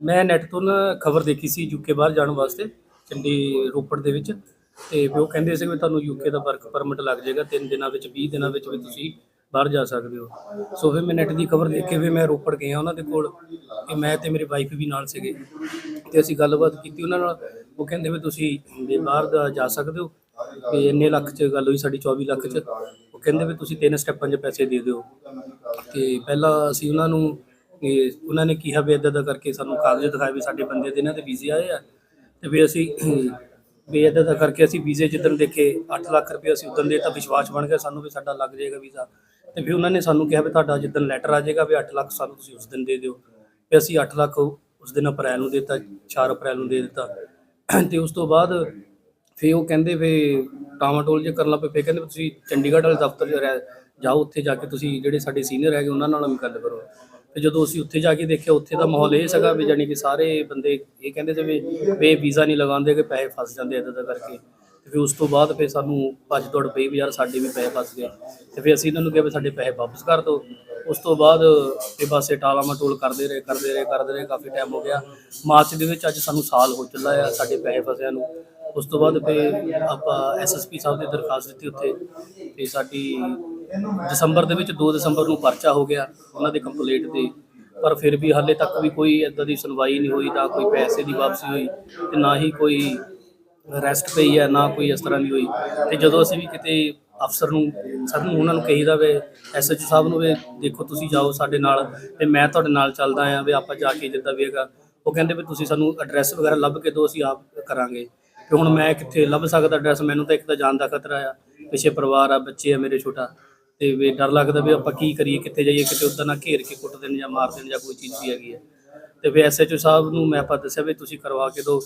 ਮੈਂ ਨੈਟ ਤੋਂ ਨਾ ਖਬਰ ਦੇਖੀ ਸੀ ਯੂਕੇ ਬਾਹਰ ਜਾਣ ਵਾਸਤੇ, ਚੰਡੀ ਰੋਪੜ ਦੇ ਵਿੱਚ। ਤੇ ਵੀ ਉਹ ਕਹਿੰਦੇ ਸੀ ਵੀ ਤੁਹਾਨੂੰ ਯੂਕੇ ਦਾ ਵਰਕ ਪਰਮਿਟ ਲੱਗ ਜਾਏਗਾ 3 ਦਿਨਾਂ ਵਿੱਚ 20 ਦਿਨਾਂ ਵਿੱਚ ਵੀ ਤੁਸੀਂ ਬਾਹਰ ਜਾ ਸਕਦੇ ਹੋ। ਸੋ ਫਿਰ ਮੈਂ ਨੈਟ ਦੀ ਖਬਰ ਦੇਖ ਕੇ ਵੀ ਮੈਂ ਰੋਪੜ ਗਿਆ ਉਹਨਾਂ ਦੇ ਕੋਲ ਤੇ ਮੈਂ ਤੇ ਮੇਰੀ ਵਾਈਫ ਵੀ ਨਾਲ ਸੀਗੇ। ਤੇ ਅਸੀਂ ਗੱਲਬਾਤ ਕੀਤੀ ਉਹਨਾਂ ਨਾਲ, ਉਹ ਕਹਿੰਦੇ ਵੀ ਤੁਸੀਂ ਵੀ ਬਾਹਰ ਦਾ ਜਾ ਸਕਦੇ ਹੋ, ਵੀ ਇੰਨੇ ਲੱਖ ਚ ਗੱਲ ਹੋਈ ਸਾਡੀ 24 ਲੱਖ ਚ। ਉਹ ਕਹਿੰਦੇ ਵੀ ਤੁਸੀਂ ਤਿੰਨ ਸਟੈਪਾਂ 'ਚ ਪੈਸੇ ਦੇ ਦਿਓ। ਤੇ ਪਹਿਲਾਂ ਅਸੀਂ ਉਹਨਾਂ ਨੂੰ ਇਹ ਉਹਨਾਂ ਨੇ ਕਿਹਾ ਵੀ ਇੱਦਾਂ ਦਾ ਕਰਕੇ ਸਾਨੂੰ ਕਾਗਜ਼ ਦਿਖਾਏ ਵੀ ਸਾਡੇ ਬੰਦੇ ਦੇ ਇਹਨਾਂ ਦੇ ਵੀਜ਼ੇ ਆਏ ਆ। ਤੇ ਵੀ ਅਸੀਂ, ਵੀ ਇੱਦਾਂ ਦਾ ਕਰਕੇ ਅਸੀਂ ਵੀਜ਼ੇ ਜਿੱਦਣ ਦੇਖੇ 8 ਲੱਖ ਰੁਪਏ ਅਸੀਂ ਉਦੋਂ ਦੇ ਤਾਂ ਵਿਸ਼ਵਾਸ ਬਣ ਗਿਆ ਸਾਨੂੰ ਵੀ ਸਾਡਾ ਲੱਗ ਜਾਏਗਾ ਵੀਜ਼ਾ। ਤੇ ਫਿਰ ਉਹਨਾਂ ਨੇ ਸਾਨੂੰ ਕਿਹਾ ਵੀ ਤੁਹਾਡਾ ਜਿੱਦਣ ਲੈਟਰ ਆ ਜਾਏਗਾ ਵੀ 8 ਲੱਖ ਸਾਨੂੰ ਤੁਸੀਂ ਉਸ ਦਿਨ ਦੇ ਦਿਓ। ਵੀ ਅਸੀਂ 8 ਲੱਖ ਉਸ ਦਿਨ ਅਪ੍ਰੈਲ ਨੂੰ ਦਿੱਤਾ 4 ਅਪ੍ਰੈਲ ਨੂੰ ਦੇ ਦਿੱਤਾ। ਤੇ ਉਸ ਤੋਂ ਬਾਅਦ ਫਿਰ ਉਹ ਕਹਿੰਦੇ ਵੀ ਟਾਮਾਟੋਲ ਜੇ ਕਰਨ ਲੱਗ ਪਏ, ਫਿਰ ਕਹਿੰਦੇ ਵੀ ਤੁਸੀਂ ਚੰਡੀਗੜ੍ਹ ਵਾਲੇ ਦਫ਼ਤਰ ਜਾਓ ਉੱਥੇ ਜਾ ਕੇ ਤੁਸੀਂ ਜਿਹੜੇ ਸਾਡੇ ਸੀਨੀਅਰ ਹੈਗੇ ਉਹਨਾਂ ਨਾਲ ਵੀ ਗੱਲ ਕਰੋ। ਤੇ ਜਦੋਂ ਅਸੀਂ ਉੱਥੇ ਜਾ ਕੇ ਦੇਖਿਆ, ਉੱਥੇ ਦਾ ਮਾਹੌਲ ਇਹ ਸੀਗਾ ਵੀ ਜਾਨੀ ਕਿ ਸਾਰੇ ਬੰਦੇ ਇਹ ਕਹਿੰਦੇ ਸੀ ਵੀ ਵੀਜ਼ਾ ਨਹੀਂ ਲਗਾਉਂਦੇ ਕਿ ਪੈਸੇ ਫਸ ਜਾਂਦੇ ਇਦਾਂ ਦਾ ਕਰਕੇ। ਤੇ ਫਿਰ ਉਸ ਤੋਂ ਬਾਅਦ ਫਿਰ ਸਾਨੂੰ ਭੱਜ ਦੌੜ ਪਈ ਵੀ ਯਾਰ ਸਾਡੇ ਵੀ ਪੈਸੇ ਫਸ ਗਏ। ਤੇ ਫਿਰ ਅਸੀਂ ਇਹਨਾਂ ਨੂੰ ਕਿਹਾ ਵੀ ਸਾਡੇ ਪੈਸੇ ਵਾਪਸ ਕਰ ਦਿਓ। ਉਸ ਤੋਂ ਬਾਅਦ ਇਹ ਪਾਸੇ ਟਾਲਾ ਮਟੋਲ ਕਰਦੇ ਰਹੇ ਕਰਦੇ ਰਹੇ ਕਰਦੇ ਰਹੇ, ਕਾਫੀ ਟਾਈਮ ਹੋ ਗਿਆ। ਮਾਰਚ ਦੇ ਵਿੱਚ ਅੱਜ ਸਾਨੂੰ ਸਾਲ ਹੋ ਚੱਲਾ ਆ ਸਾਡੇ ਪੈਸੇ ਫਸਿਆਂ ਨੂੰ। ਉਸ ਤੋਂ ਬਾਅਦ ਫਿਰ ਆਪਾਂ ਐਸਐਸਪੀ ਸਾਹਿਬ ਦੀ ਦਰਖਾਸਤ ਦਿੱਤੀ ਉੱਥੇ। ਤੇ ਸਾਡੀ ਦਸੰਬਰ ਦੇ ਵਿੱਚ 2 ਦਸੰਬਰ ਨੂੰ ਪਰਚਾ ਹੋ ਗਿਆ ਉਹਨਾਂ ਦੇ ਕੰਪਲੀਟ ਤੇ। ਪਰ ਫਿਰ ਵੀ ਹਾਲੇ ਤੱਕ ਵੀ ਕੋਈ ਇਦਾਂ ਦੀ ਸੁਣਵਾਈ ਨਹੀਂ ਹੋਈ, ਨਾ ਕੋਈ ਪੈਸੇ ਦੀ ਵਾਪਸੀ ਹੋਈ ਤੇ ਨਾ ਹੀ ਕੋਈ ਰੈਸਟ ਪਈ ਹੈ, ਨਾ ਕੋਈ ਇਸ ਤਰ੍ਹਾਂ ਦੀ ਹੋਈ। ਤੇ ਜਦੋਂ ਅਸੀਂ ਵੀ ਕਿਤੇ ਅਫਸਰ ਨੂੰ, ਸਾਨੂੰ ਉਹਨਾਂ ਨੂੰ ਕਹੀਦਾ ਵੇ ਐਸਐਚਓ ਸਾਹਿਬ ਨੂੰ ਵੀ, ਦੇਖੋ ਤੁਸੀਂ ਜਾਓ ਸਾਡੇ ਨਾਲ ਤੇ ਮੈਂ ਤੁਹਾਡੇ ਨਾਲ ਚੱਲਦਾ ਆਂ ਵੀ, ਆਪਾਂ ਜਾ ਕੇ ਜਿੱਦਾਂ ਵੀ ਹੈਗਾ। ਉਹ ਕਹਿੰਦੇ ਵੀ ਤੁਸੀਂ ਸਾਨੂੰ ਐਡਰੈਸ ਵਗੈਰਾ ਲੱਭ ਕੇ ਦਿਓ, ਅਸੀਂ ਆਪ ਕਰਾਂਗੇ। ਤੇ ਹੁਣ ਮੈਂ ਕਿੱਥੇ ਲੱਭ ਸਕਦਾ ਐਡਰੈਸ ਮੈਨੂੰ ਤਾਂ ਇੱਕ ਤਾਂ ਜਾਣ ਦਾ ਖਤਰਾ ਆ। ਪਿੱਛੇ ਪਰਿਵਾਰ ਆ, ਬੱਚੇ ਆ ਮੇਰੇ ਛੋਟਾ। ਤੇ ਵੀ ਡਰ ਲੱਗਦਾ ਵੀ ਆਪਾਂ ਕੀ ਕਰੀਏ ਕਿੱਥੇ ਜਾਈਏ ਕਿਤੇ ਉੱਦਾਂ ਨਾ ਘੇਰ ਕੇ ਕੁੱਟ ਦੇਣ ਜਾਂ ਮਾਰ ਦੇਣ ਜਾਂ ਕੋਈ ਚੀਜ਼ ਵੀ ਹੈਗੀ ਹੈ ਤੇ ਫਿਰ ਐਸਐਚਓ ਸਾਹਿਬ ਨੂੰ ਮੈਂ ਆਪਾਂ ਦੱਸਿਆ ਵੀ ਤੁਸੀਂ ਕਰਵਾ ਕੇ ਦਿਓ।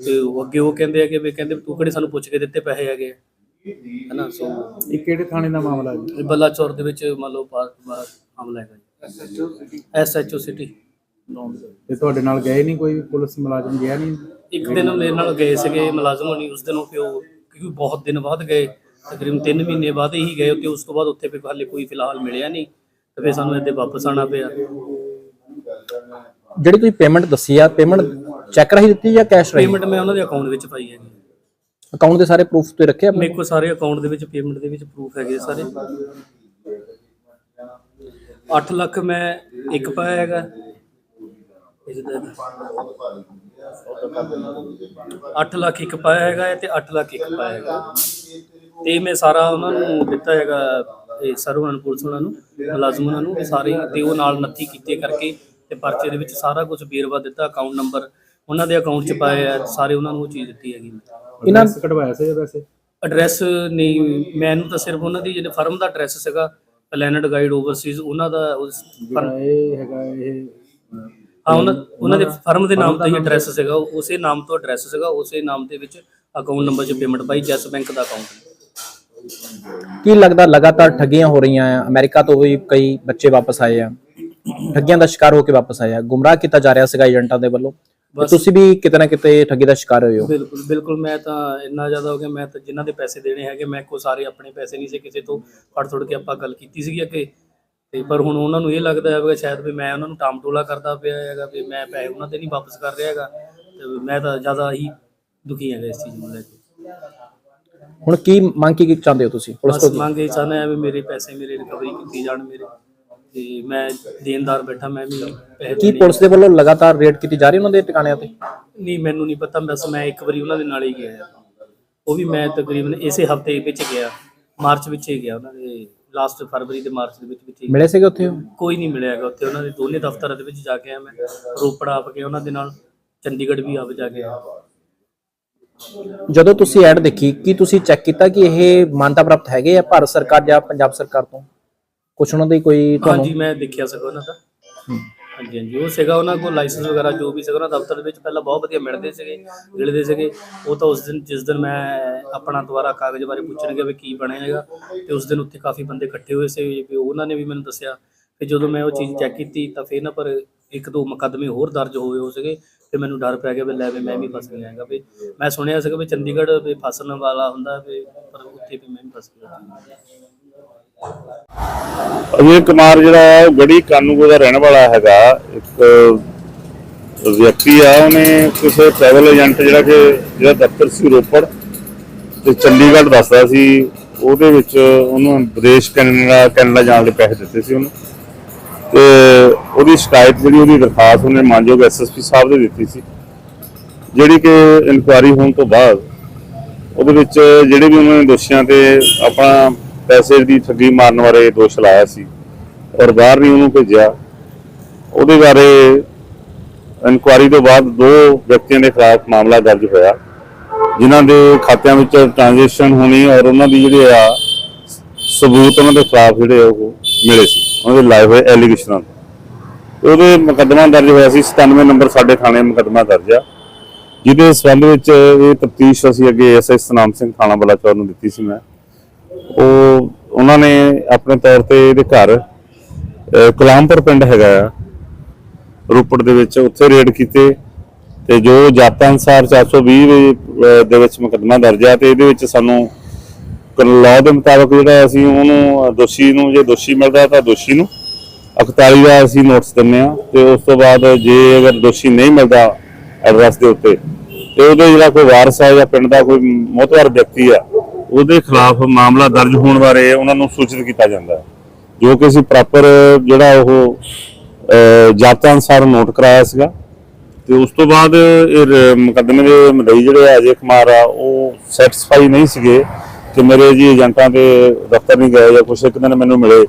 ਤੇ ਉਹ ਅੱਗੇ ਉਹ ਕਹਿੰਦੇ ਆ ਕਿ ਵੀ ਕਹਿੰਦੇ ਵੀ ਤੂੰ ਕਿਹੜੇ ਸਾਨੂੰ ਪੁੱਛ ਕੇ ਦਿੱਤੇ ਪੈਸੇ ਹੈਗੇ। ਹਨਾ ਸੋ ਇਹ ਕਿਹੜੇ ਥਾਣੇ ਦਾ ਮਾਮਲਾ ਹੈ? ਇਹ ਬੱਲਾਚੌਰ ਦੇ ਵਿੱਚ ਮੰਨ ਲਓ ਬਾਹਰ ਬਾਹਰ ਹਮਲਾ ਹੈਗਾ ਐਸਐਚਓ ਸਿਟੀ। ਤੇ ਤੁਹਾਡੇ ਨਾਲ ਗਏ ਨਹੀਂ ਕੋਈ? ਪੁਲਿਸ ਮੁਲਾਜ਼ਮ ਗਿਆ ਨਹੀਂ? ਇੱਕ ਦਿਨ ਮੇਰੇ ਨਾਲ ਗਏ ਸੀਗੇ ਮੁਲਾਜ਼ਮ ਹੋਣੀ ਉਸ ਦਿਨ ਉਹ ਪਿਓ ਕਿਉਂਕਿ ਬਹੁਤ ਦਿਨ ਬਾਅਦ ਗਏ। ਤਕਰੀਬਨ 3 ਮਹੀਨੇ ਬਾਅਦ ਹੀ ਗਏ ਤੇ ਉਸ ਤੋਂ ਬਾਅਦ ਉੱਥੇ ਫਿਰ ਹਾਲੇ ਕੋਈ ਫਿਲਹਾਲ ਮਿਲਿਆ ਨਹੀਂ ਤੇ ਫਿਰ ਸਾਨੂੰ ਇੱਥੇ ਵਾਪਸ ਆਣਾ ਪਿਆ। ਜਿਹੜੀ ਤੁਸੀਂ ਪੇਮੈਂਟ ਦੱਸੀ ਆ ਪੇਮੈਂਟ ਚੈੱਕ ਰਾਹੀਂ ਦਿੱਤੀ ਜਾਂ ਕੈਸ਼ ਰਾਹੀਂ ਪੇਮੈਂਟ ਮੈਂ ਉਹਨਾਂ ਦੇ ਅਕਾਊਂਟ ਵਿੱਚ ਪਾਈ ਹੈਗੀ ਅਕਾਊਂਟ ਦੇ ਸਾਰੇ ਪ੍ਰੂਫ ਤੇ ਰੱਖੇ ਮੇਰੇ ਕੋਲ ਸਾਰੇ ਅਕਾਊਂਟ ਦੇ ਵਿੱਚ ਪੇਮੈਂਟ ਦੇ ਵਿੱਚ ਪ੍ਰੂਫ ਹੈਗੇ ਸਾਰੇ। 8 ਲੱਖ ਮੈਂ ਇੱਕ ਪਾਇਆ ਹੈਗਾ। ਇਹਦਾ 8 ਲੱਖ ਇੱਕ ਪਾਇਆ ਹੈਗਾ ਹੈ ਤੇ 8 ਲੱਖ ਇੱਕ ਪਾਇਆ ਹੈਗਾ। ਤੇ ਮੈਂ ਸਾਰਾ ਉਹਨਾਂ ਨੂੰ ਦਿੱਤਾ ਹੈਗਾ ਇਹ ਸਰਵਨ ਪੁਲਿਸ ਉਹਨਾਂ ਨੂੰ ਮੁਲਾਜ਼ਮ ਉਹਨਾਂ ਨੂੰ ਸਾਰੇ ਤੇ ਉਹ ਨਾਲ ਨੱਥੀ ਕੀਤੇ ਕਰਕੇ ਤੇ ਪਰਚੇ ਦੇ ਵਿੱਚ ਸਾਰਾ ਕੁਝ ਵੇਰਵਾ ਦਿੱਤਾ ਅਕਾਊਂਟ ਨੰਬਰ ਉਹਨਾਂ ਦੇ ਅਕਾਊਂਟ 'ਚ ਪਾਏ ਆ ਸਾਰੇ ਉਹਨਾਂ ਨੂੰ ਉਹ ਚੀਜ਼ ਦਿੱਤੀ ਹੈਗੀ। ਇਹਨਾਂ ਕਢਵਾਇਆ ਸੀ ਵੈਸੇ? ਐਡਰੈਸ ਨਹੀਂ ਮੈਨੂੰ ਤਾਂ ਸਿਰਫ ਉਹਨਾਂ ਦੀ ਜਿਹੜੇ ਫਰਮ ਦਾ ਐਡਰੈਸ ਸੀਗਾ ਪਲੈਨਟ ਗਾਈਡ ਓਵਰਸੀਜ਼ ਉਹਨਾਂ ਦਾ ਉਸ ਇਹ ਹੈਗਾ ਇਹ ਅਹ, ਹਾਂ ਉਹਨਾਂ ਉਹਨਾਂ ਦੇ ਫਰਮ ਦੇ ਨਾਮ ਤੇ ਹੀ ਐਡਰੈਸ ਸੀਗਾ ਉਸੇ ਨਾਮ ਤੋਂ ਐਡਰੈਸ ਸੀਗਾ ਉਸੇ ਨਾਮ ਦੇ ਵਿੱਚ ਅਕਾਊਂਟ ਨੰਬਰ 'ਚ ਪੇਮੈਂਟ ਪਾਈ ਜੈਸ ਬੈਂਕ ਦਾ ਅਕਾਊਂਟ ਕੀ ਲੱਗਦਾ ਲਗਾਤਾਰ ਠੱਗੀਆਂ ਹੋ ਰਹੀਆਂ ਆ? ਅਮਰੀਕਾ ਤੋਂ ਵੀ ਕਈ ਬੱਚੇ ਵਾਪਸ ਆਏ ਆ। ਠੱਗੀਆਂ ਦਾ ਸ਼ਿਕਾਰ ਹੋ ਕੇ ਵਾਪਸ ਆਏ ਆ। ਗੁੰਮਰਾਹ ਕੀਤਾ ਜਾ ਰਿਹਾ ਸੀਗਾ ਏਜੰਟਾਂ ਦੇ ਵੱਲੋਂ। ਤੇ। ਤੁਸੀਂ ਵੀ ਕਿਤੇ ਨਾ ਕਿਤੇ ਠੱਗੀ ਦਾ ਸ਼ਿਕਾਰ ਹੋਏ ਹੋ। ਬਿਲਕੁਲ ਬਿਲਕੁਲ। ਮੈਂ ਤਾਂ ਇੰਨਾ ਜ਼ਿਆਦਾ ਹੋ ਗਿਆ ਮੈਂ ਤਾਂ ਜਿਨ੍ਹਾਂ ਦੇ ਪੈਸੇ ਦੇਣੇ ਹੈਗੇ ਮੈਂ ਕੋ ਸਾਰੇ ਆਪਣੇ ਪੈਸੇ ਨਹੀਂ ਸੀ ਕਿਸੇ ਤੋਂ ਫੜ ਫੜ ਕੇ ਆਪਾਂ ਗੱਲ ਕੀਤੀ ਸੀਗੀ ਅੱਗੇ। ਤੇ ਪਰ ਹੁਣ ਉਹਨਾਂ ਨੂੰ ਇਹ ਲੱਗਦਾ ਹੈ ਕਿ ਸ਼ਾਇਦ ਵੀ ਮੈਂ ਉਹਨਾਂ ਨੂੰ ਟਾਮਟੋਲਾ ਕਰਦਾ ਪਿਆ ਹੈਗਾ ਵੀ ਮੈਂ ਪੈਸੇ ਉਹਨਾਂ ਦੇ ਨਹੀਂ ਵਾਪਸ ਕਰ ਰਿਹਾ ਹੈਗਾ। ਤੇ ਮੈਂ ਤਾਂ ਜ਼ਿਆਦਾ ਹੀ ਦੁਖੀ ਹੈਗਾ ਇਸ ਚੀਜ਼ ਨੂੰ ਲੈ ਕੇ। ਹੁਣ ਕੀ ਮੰਗ ਕੀ ਚਾਹੁੰਦੇ ਹੋ ਤੁਸੀਂ? ਪੁਲਿਸ ਬਸ ਤੋਂ ਮੰਗ ਇਹ ਚਾਹੁੰਦਾ ਹੈ ਵੀ ਮੇਰੇ ਪੈਸੇ ਮੇਰੇ ਰਿਕਵਰੀ ਕੀਤੀ ਜਾਣ ਮੇਰੇ। ਤੇ ਮੈਂ ਦੇਣਦਾਰ ਬੈਠਾ ਮੈਂ ਵੀ ਪੈਸੇ ਕੀ ਦੇਣੇ- ਪੁਲਿਸ ਦੇ ਵੱਲੋਂ ਲਗਾਤਾਰ ਰੇਡ ਕੀਤੀ ਜਾ ਰਹੀ ਉਹਨਾਂ ਦੇ ਟਿਕਾਣਿਆਂ ਤੇ? ਨਹੀਂ ਮੈਨੂੰ ਨਹੀਂ ਪਤਾ ਬਸ ਮੈਂ ਇੱਕ ਵਾਰੀ ਉਹਨਾਂ ਦੇ ਨਾਲ ਹੀ ਗਿਆ ਉਹ ਵੀ ਮੈਂ ਤਕਰੀਬਨ ਇਸੇ ਹਫ਼ਤੇ ਵਿੱਚ ਗਿਆ ਮਾਰਚ ਵਿੱਚ ਹੀ ਗਿਆ ਉਹਨਾਂ ਦੇ ਲਾਸਟ ਫਰਵਰੀ ਦੇ ਮਾਰਚ ਦੇ ਵਿੱਚ ਵਿੱਚ ਹੀ ਮਿਲੇ ਸੀਗੇ ਉੱਥੇ ਉਹ? ਕੋਈ ਨਹੀਂ ਮਿਲਿਆ ਹੈਗਾ ਉੱਥੇ ਉਹਨਾਂ ਦੇ ਦੋਨੇ ਦਫ਼ਤਰਾਂ ਦੇ ਵਿੱਚ ਜਾ ਕੇ ਆਇਆ ਮੈਂ ਰੋਪੜ ਆਪ ਗਿਆ ਉਹਨਾਂ ਦੇ ਨਾਲ ਚੰਡੀਗੜ੍ਹ ਵੀ ਆਪ ਜਾ ਕੇ ਆਇਆ। ਜਦੋਂ ਤੁਸੀਂ ਐਡ ਦੇਖੀ, ਕੀ ਤੁਸੀਂ ਚੈੱਕ ਕੀਤਾ ਕਿ ਇਹ ਮਾਨਤਾ ਪ੍ਰਾਪਤ ਹੈਗੇ ਆ ਭਾਰਤ ਸਰਕਾਰ ਜਾਂ ਪੰਜਾਬ ਸਰਕਾਰ ਤੋਂ? ਕੁਝ ਉਹਨਾਂ ਦੀ ਕੋਈ ਹਾਂਜੀ, ਮੈਂ ਦੇਖਿਆ ਸੀਗਾ ਉਹਨਾਂ ਦਾ। ਹਾਂਜੀ ਹਾਂਜੀ, ਉਹ ਸੀਗਾ ਉਹਨਾਂ ਕੋਲ ਲਾਇਸੈਂਸ ਵਗੈਰਾ, ਜੋ ਵੀ ਸੀਗਾ ਉਹਨਾਂ ਦਫ਼ਤਰ ਦੇ ਵਿੱਚ, ਪਹਿਲਾਂ ਬਹੁਤ ਵਧੀਆ ਮਿਲਦੇ ਸੀਗੇ ਮਿਲਦੇ ਸੀਗੇ। ਉਹ ਤਾਂ ਉਸ ਦਿਨ ਜਿਸ ਦਿਨ ਮੈਂ ਆਪਣਾ ਦੁਬਾਰਾ ਕਾਗਜ਼ ਬਾਰੇ ਪੁੱਛਣਗੇ ਵੀ ਕੀ ਬਣਿਆ ਤੇ ਉਸ ਦਿਨ ਉੱਥੇ ਕਾਫੀ ਬੰਦੇ ਇਕੱਠੇ ਹੋਏ ਸੀ, ਵੀ ਉਹਨਾਂ ਨੇ ਵੀ ਮੈਨੂੰ ਦੱਸਿਆ। ਤੇ ਜਦੋਂ ਮੈਂ ਉਹ ਚੀਜ਼ ਚੈੱਕ ਕੀਤੀ, ਤਾਂ ਫਿਰ ਨਾ ਪਰ ਇੱਕ ਦੋ ਮੁਕੱਦਮੇ ਹੋਰ ਦਰਜ ਹੋਏ ਹੋ ਸੀਗੇ। ਤੇ ਮੈਨੂੰ ਡਰ ਪੈ ਗਿਆ ਵੀ ਲੈ ਵੀ ਮੈਂ ਵੀ ਫਸ ਗਿਆ ਹੈਗਾ ਵੀ ਮੈਂ ਸੁਣਿਆ ਸੀਗਾ ਵੀ ਚੰਡੀਗੜ੍ਹ ਵੀ ਫਸਣ ਵਾਲਾ ਹੁੰਦਾ ਵੀ ਪਰ ਉੱਥੇ ਵੀ ਮੈਂ ਵੀ ਫਸ ਗਿਆ। ਅਜੇ ਕੁਮਾਰ ਜਿਹੜਾ ਹੈ, ਉਹ ਗੜੀ ਕਾਨੂੰਗੋ ਦਾ ਰਹਿਣ ਵਾਲਾ ਹੈਗਾ। ਇੱਕ ਵਿਅਕਤੀ ਆ, ਉਹਨੇ ਕਿਸੇ ਟਰੈਵਲ ਏਜੰਟ ਜਿਹੜਾ ਕਿ ਜਿਹੜਾ ਦਫ਼ਤਰ ਸੀ ਰੋਪੜ ਤੇ ਚੰਡੀਗੜ੍ਹ ਦੱਸਦਾ ਸੀ, ਉਹਦੇ ਵਿੱਚ ਉਹਨੂੰ ਵਿਦੇਸ਼ ਕੈਨੇਡਾ ਕੈਨੇਡਾ ਜਾਣ ਦੇ ਪੈਸੇ ਦਿੱਤੇ ਸੀ ਉਹਨੂੰ। ਤੇ ਉਹਦੀ ਸ਼ਿਕਾਇਤ ਜਿਹੜੀ ਉਹਦੀ ਦਰਖਾਸਤ ਉਹਨੇ ਮਾਨਯੋਗ ਐਸਐਸਪੀ ਸਾਹਿਬ ਦੇ ਦਿੱਤੀ ਸੀ, ਜਿਹੜੀ ਕਿ ਇਨਕੁਆਰੀ ਹੋਣ ਤੋਂ ਬਾਅਦ ਉਹਦੇ ਵਿੱਚ ਜਿਹੜੇ ਵੀ ਉਹਨਾਂ ਨੇ ਦੋਸ਼ੀਆਂ ਤੇ ਆਪਣਾ ਪੈਸੇ ਦੀ ਠੱਗੀ ਮਾਰਨ ਬਾਰੇ ਦੋਸ਼ ਲਾਇਆ ਸੀ ਔਰ ਬਾਹਰ ਨਹੀਂ ਉਹਨੂੰ ਭੇਜਿਆ, ਉਹਦੇ ਬਾਰੇ ਇਨਕੁਆਰੀ ਤੋਂ ਬਾਅਦ ਦੋ ਵਿਅਕਤੀਆਂ ਦੇ ਖਿਲਾਫ ਮਾਮਲਾ ਦਰਜ ਹੋਇਆ, ਜਿਨ੍ਹਾਂ ਦੇ ਖਾਤਿਆਂ ਵਿੱਚ ਟ੍ਰਾਂਜੈਕਸ਼ਨ ਹੋਣੀ ਔਰ ਉਹਨਾਂ ਦੀ ਜਿਹੜੇ ਆ ਸਬੂਤ ਉਹਨਾਂ ਦੇ ਖਿਲਾਫ ਜਿਹੜੇ ਉਹ ਮਿਲੇ ਸੀ, ਉਹਨਾਂ ਦੇ ਲਾਏ ਹੋਏ ਐਲੀਗੇਸ਼ਨਾਂ ਤੇ। ਉਹਦੇ ਮੁਕੱਦਮਾ ਦਰਜ ਹੋਇਆ ਸੀ 97 ਨੰਬਰ ਸਾਡੇ ਥਾਣੇ ਮੁਕੱਦਮਾ ਦਰਜ ਆ। ਜਿਹਦੇ ਸੰਬੰਧ ਵਿੱਚ ਇਹ ਤਫਤੀਸ਼ ਅਸੀਂ ਅੱਗੇ ਐਸਐਸ ਸਨਾਮ ਸਿੰਘ ਥਾਣਾ ਬਲਾਚੌਰ ਨੂੰ ਦਿੱਤੀ ਸੀ ਮੈਂ। ਉਹ ਉਹਨਾਂ ਨੇ ਆਪਣੇ ਤੌਰ ਤੇ ਇਹਦੇ ਘਰ ਅਹ, ਪਿੰਡ ਹੈਗਾ ਆ। ਰੋਪੜ ਦੇ ਵਿੱਚ ਉੱਥੇ ਰੇਡ ਕੀਤੇ ਤੇ ਜੋ ਜਾਤਾਂ ਅਨਸਾਰ 420 ਦੇ, ਅਹ, ਵਿੱਚ ਮੁਕੱਦਮਾ ਦਰਜ ਆ ਤੇ ਇਹਦੇ ਵਿੱਚ ਸਾਨੂੰ ਲਾਅ ਦੇ ਮੁਤਾਬਕ ਜਿਹੜਾ ਅਸੀਂ ਉਹਨੂੰ ਦੋਸ਼ੀ ਨੂੰ ਜੇ ਦੋਸ਼ੀ ਮਿਲਦਾ ਤਾਂ ਦੋਸ਼ੀ ਨੂੰ 41 ਦਾ ਅਸੀਂ ਨੋਟਿਸ ਦਿੰਨੇ ਆ ਤੇ ਉਸ ਤੋਂ ਬਾਅਦ ਜੇ ਅਗਰ ਦੋਸ਼ੀ ਨਹੀਂ ਮਿਲਦਾ ਐਡਰੈਸ ਦੇ ਉੱਤੇ ਤੇ ਉਹਦੇ ਜਿਹੜਾ ਕੋਈ ਵਾਰਸ ਆ ਜਾਂ ਪਿੰਡ ਦਾ ਕੋਈ ਮੋਹਤਵਾਰ ਵਿਅਕਤੀ ਆ ਉਹਦੇ ਖਿਲਾਫ ਮਾਮਲਾ ਦਰਜ ਹੋਣ ਬਾਰੇ ਉਹਨਾਂ ਨੂੰ ਸੂਚਿਤ ਕੀਤਾ ਜਾਂਦਾ ਹੈ। ਜੋ ਕਿ ਅਸੀਂ ਪ੍ਰੋਪਰ ਜਿਹੜਾ ਉਹ ਅਹ, ਜਾਤਾਂ ਅਨਸਾਰ ਨੋਟ ਕਰਾਇਆ ਸੀਗਾ। ਤੇ ਉਸ ਤੋਂ ਬਾਅਦ ਇਹ ਮੁਕੱਦਮੇ ਦੇ ਮਦਈ ਜਿਹੜੇ ਆ ਅਜੇ ਕੁਮਾਰ ਆ ਉਹ ਸੈਟੀਸਫਾਈ ਨਹੀਂ ਸੀਗੇ ਕਿ ਮੇਰੇ ਜੀ ਏਜੰਟਾਂ ਦੇ ਦਫ਼ਤਰ ਨਹੀਂ ਗਏ ਜਾਂ ਕੁਛ ਇੱਕ ਦਿਨ ਮੈਨੂੰ ਮਿਲੇ।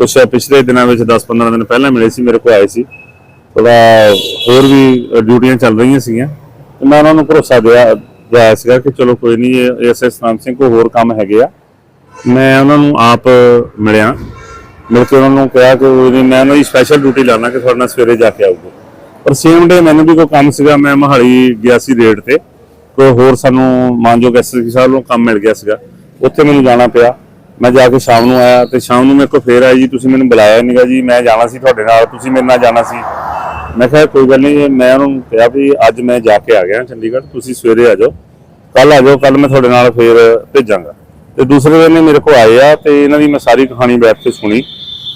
ਕੁਛ ਪਿਛਲੇ ਦਿਨਾਂ ਵਿੱਚ 10-15 ਦਿਨ ਪਹਿਲਾਂ ਮਿਲੇ ਸੀ, ਮੇਰੇ ਕੋਲ ਆਏ ਸੀ। ਥੋੜਾ ਹੋਰ ਵੀ ਡਿਊਟੀਆਂ ਚੱਲ ਰਹੀਆਂ ਸੀਗੀਆਂ। ਤੇ ਮੈਂ ਉਹਨਾਂ ਨੂੰ ਭਰੋਸਾ ਦਿਆ ਦਿਆ ਸੀਗਾ ਕਿ ਚਲੋ ਕੋਈ ਨਹੀਂ ਐਸਐਸ ਨਾਮ ਸਿੰਘ ਕੋ ਹੋਰ ਕੰਮ ਹੈਗੇ ਆ। ਮੈਂ ਉਹਨਾਂ ਨੂੰ ਆਪ ਮਿਲਿਆ। ਮਿਲ ਕੇ ਉਹਨਾਂ ਨੂੰ ਕਿਹਾ ਕਿ ਉਹ ਨਹੀਂ ਮੈਂ ਉਹਨਾਂ ਦੀ ਸਪੈਸ਼ਲ ਡਿਊਟੀ ਲਾਣਾ ਕਿ ਤੁਹਾਡੇ ਨਾਲ ਸਵੇਰੇ ਜਾ ਕੇ ਆਊਗਾ। ਪਰ ਸੇਮ ਡੇ ਮੈਨੂੰ ਵੀ ਕੋਈ ਕੰਮ ਸੀਗਾ, ਮੈਂ ਮਹਾਲੀ ਗਿਆ ਸੀ ਰੇਡ ਤੇ। ਕੋਈ ਹੋਰ ਸਾਨੂੰ ਮਾਨਯੋਗ ਐਸਐਸਪੀ ਸਾਹਿਬ ਨੂੰ ਕੰਮ ਮਿਲ ਗਿਆ ਸੀਗਾ। ਉੱਥੇ ਮੈਨੂੰ ਜਾਣਾ ਪਿਆ। ਮੈਂ ਜਾ ਕੇ ਸ਼ਾਮ ਨੂੰ ਆਇਆ ਤੇ ਸ਼ਾਮ ਨੂੰ ਮੇਰੇ ਕੋਲ ਫੇਰ ਆਈ ਜੀ, ਤੁਸੀਂ ਮੈਨੂੰ ਬੁਲਾਇਆ ਨਹੀਂਗਾ ਜੀ, ਮੈਂ ਜਾਣਾ ਸੀ ਤੁਹਾਡੇ ਨਾਲ, ਤੁਸੀਂ ਮੇਰੇ ਨਾਲ ਜਾਣਾ ਸੀ। ਮੈਂ ਕਿਹਾ ਕੋਈ ਗੱਲ ਨਹੀਂ, ਮੈਂ ਉਹਨਾਂ ਕਿਹਾ ਵੀ ਅੱਜ ਮੈਂ ਜਾ ਕੇ ਆ ਗਿਆ ਚੰਡੀਗੜ੍ਹ, ਤੁਸੀਂ ਸਵੇਰੇ ਆ ਜਾਓ ਕੱਲ ਆ ਜਾਓ ਕੱਲ ਮੈਂ ਤੁਹਾਡੇ ਨਾਲ ਫੇਰ ਭੇਜਾਂਗਾ। ਤੇ ਦੂਸਰੇ ਦਿਨ ਮੇਰੇ ਕੋਲ ਆਏ ਆ ਤੇ ਇਹਨਾਂ ਦੀ ਮੈਂ ਸਾਰੀ ਕਹਾਣੀ ਬੈਠ ਕੇ ਸੁਣੀ।